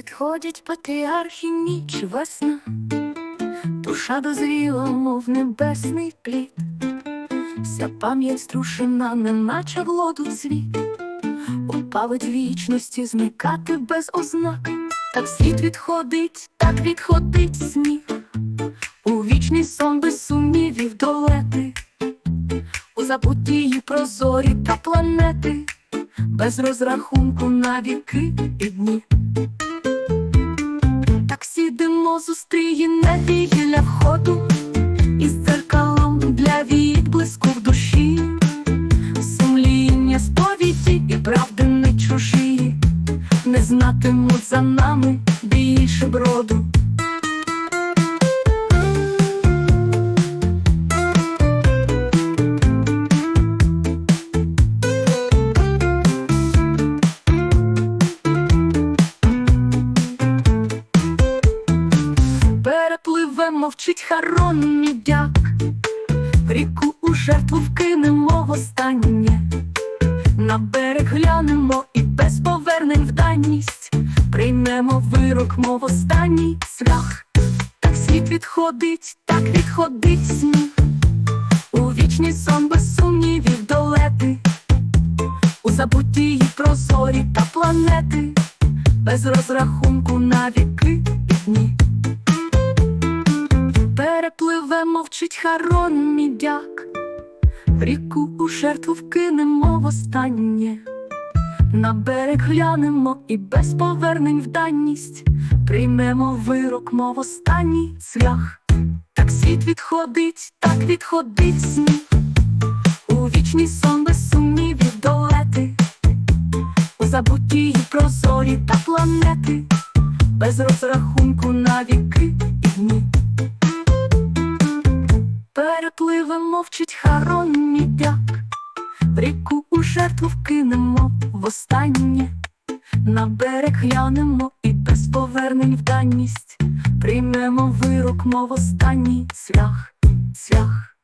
Підходять патріархи ніч весна, душа дозріла, мов небесний плід, вся пам'ять струшена, неначе в лоду цвіт, Упавить вічності зникати без ознак, так світ відходить, так відходить сміх, у вічний сон без сумнівів долети, у забутії прозорі та планети, без розрахунку на віки і дні. Зустріє небі біля входу, із дзеркалом для відблиску в душі, сумління сповіді і правди не чужі, не знатимуть за нами більше броду. Мовчить Харон мідяк, в ріку у жертву вкинемо востаннє, на берег глянемо і без повернень в даність. Приймемо вирок, мов останній шлях. Так світ відходить, так відходить сніг, у вічний сон без сумнівів долети, у забутії прозорі та планети, без розрахунку на віки і дні. Мовчить Харон мідяк, в ріку у жертву вкинемо востаннє, на берег глянемо і без повернень в даність. Приймемо вирок, мов останній шлях. Так світ відходить, так відходить сніг, у вічний сон без сумнівів долети, у забутії прозорі та планети, без розрахунку на віки і дні. Перепливе мовчить Харон мідяк, в ріку у жертву вкинемо востаннє, на берег глянемо і без повернень в даність приймемо вирок, мов останній цвях, шлях.